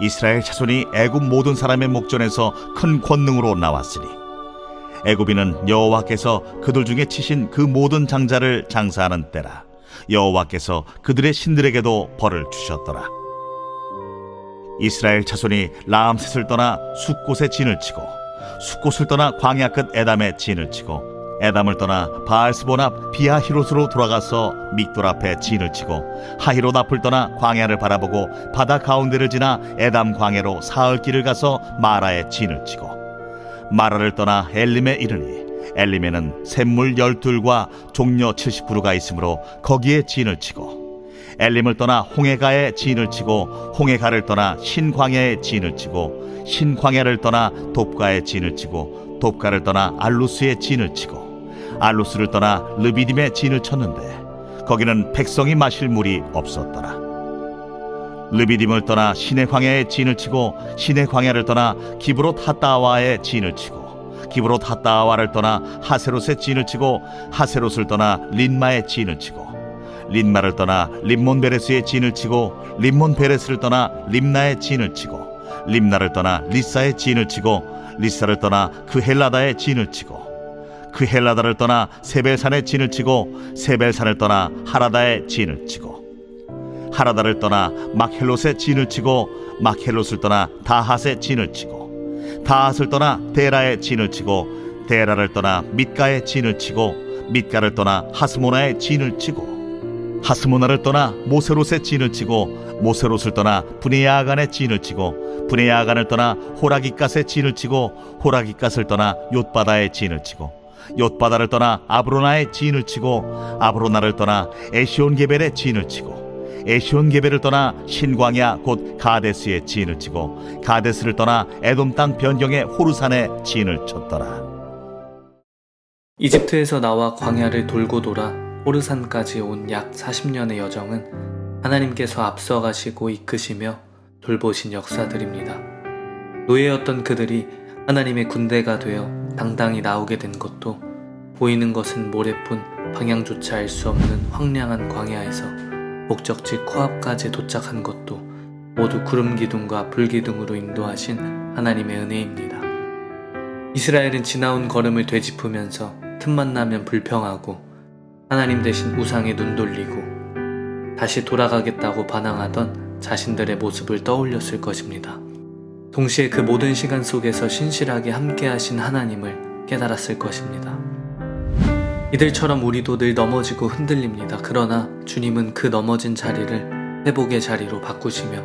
이스라엘 자손이 애굽 모든 사람의 목전에서 큰 권능으로 나왔으니 애굽인은 여호와께서 그들 중에 치신 그 모든 장자를 장사하는 때라 여호와께서 그들의 신들에게도 벌을 주셨더라. 이스라엘 자손이 라암셋을 떠나 숫곳에 진을 치고 숫곳을 떠나 광야 끝 에담에 진을 치고 에담을 떠나 바알스본 앞 비아히롯으로 돌아가서 믹돌 앞에 진을 치고 하히롯 앞을 떠나 광야를 바라보고 바다 가운데를 지나 에담 광야로 사흘 길을 가서 마라에 진을 치고 마라를 떠나 엘림에 이르니 엘림에는 샘물 열둘과 종려 70그루가 있으므로 거기에 진을 치고 엘림을 떠나 홍해가에 진을 치고 홍해가를 떠나 신광야에 진을 치고 신광야를 떠나 돕가에 진을 치고 돕가를 떠나 알루스에 진을 치고 알루스를 떠나 르비딤에 진을 쳤는데 거기는 백성이 마실 물이 없었더라. 르비딤을 떠나 신의 광야에 진을 치고 신의 광야를 떠나 기브롯 핫다와에 진을 치고 기브롯 핫다와를 떠나 하세롯에 진을 치고 하세롯을 떠나 린마에 진을 치고 린마를 떠나 림몬 베레스에 진을 치고 림몬 베레스를 떠나 림나에 진을 치고 림나를 떠나 리사에 진을 치고 리사를 떠나 그 헬라다에 진을 치고 그 헬라다를 떠나 세벨산에 진을 치고 세벨산을 떠나 하라다에 진을 치고 하라다를 떠나 막헬롯에 진을 치고 막헬롯을 떠나 다핫에 진을 치고 다핫을 떠나 데라에 진을 치고 데라를 떠나 밑가에 진을 치고 밑가를 떠나 하스모나에 진을 치고 하스모나를 떠나 모세롯에 진을 치고 모세롯을 떠나 분해야간에 진을 치고 분해야간을 떠나 호라기갓에 진을 치고 호라기갓을 떠나 욤바다에 진을 치고 욤바다를 떠나 아브로나에 진을 치고 아브로나를 떠나 에시온 게벨에 진을 치고 에시온 게벨을 떠나 신광야 곧 가데스에 진을 치고 가데스를 떠나 에돔 땅 변경의 호르산에 진을 쳤더라. 이집트에서 나와 광야를 돌고 돌아 호르산까지 온 약 40년의 여정은 하나님께서 앞서가시고 이끄시며 돌보신 역사들입니다. 노예였던 그들이 하나님의 군대가 되어 당당히 나오게 된 것도 보이는 것은 모래뿐 방향조차 알 수 없는 황량한 광야에서 목적지 코앞까지 도착한 것도 모두 구름 기둥과 불 기둥으로 인도하신 하나님의 은혜입니다. 이스라엘은 지나온 걸음을 되짚으면서 틈만 나면 불평하고 하나님 대신 우상에 눈 돌리고 다시 돌아가겠다고 반항하던 자신들의 모습을 떠올렸을 것입니다. 동시에 그 모든 시간 속에서 신실하게 함께하신 하나님을 깨달았을 것입니다. 이들처럼 우리도 늘 넘어지고 흔들립니다. 그러나 주님은 그 넘어진 자리를 회복의 자리로 바꾸시며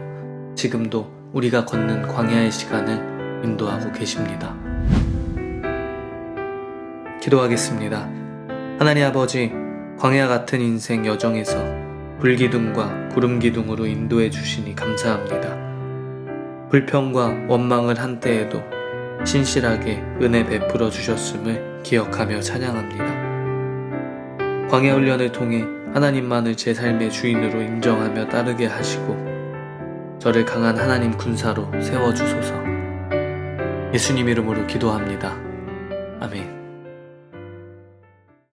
지금도 우리가 걷는 광야의 시간을 인도하고 계십니다. 기도하겠습니다. 하나님 아버지, 광야 같은 인생 여정에서 불기둥과 구름기둥으로 인도해 주시니 감사합니다. 불평과 원망을 한 때에도 신실하게 은혜 베풀어 주셨음을 기억하며 찬양합니다. 광야 훈련을 통해 하나님만을 제 삶의 주인으로 인정하며 따르게 하시고 저를 강한 하나님 군사로 세워 주소서. 예수님 이름으로 기도합니다. 아멘.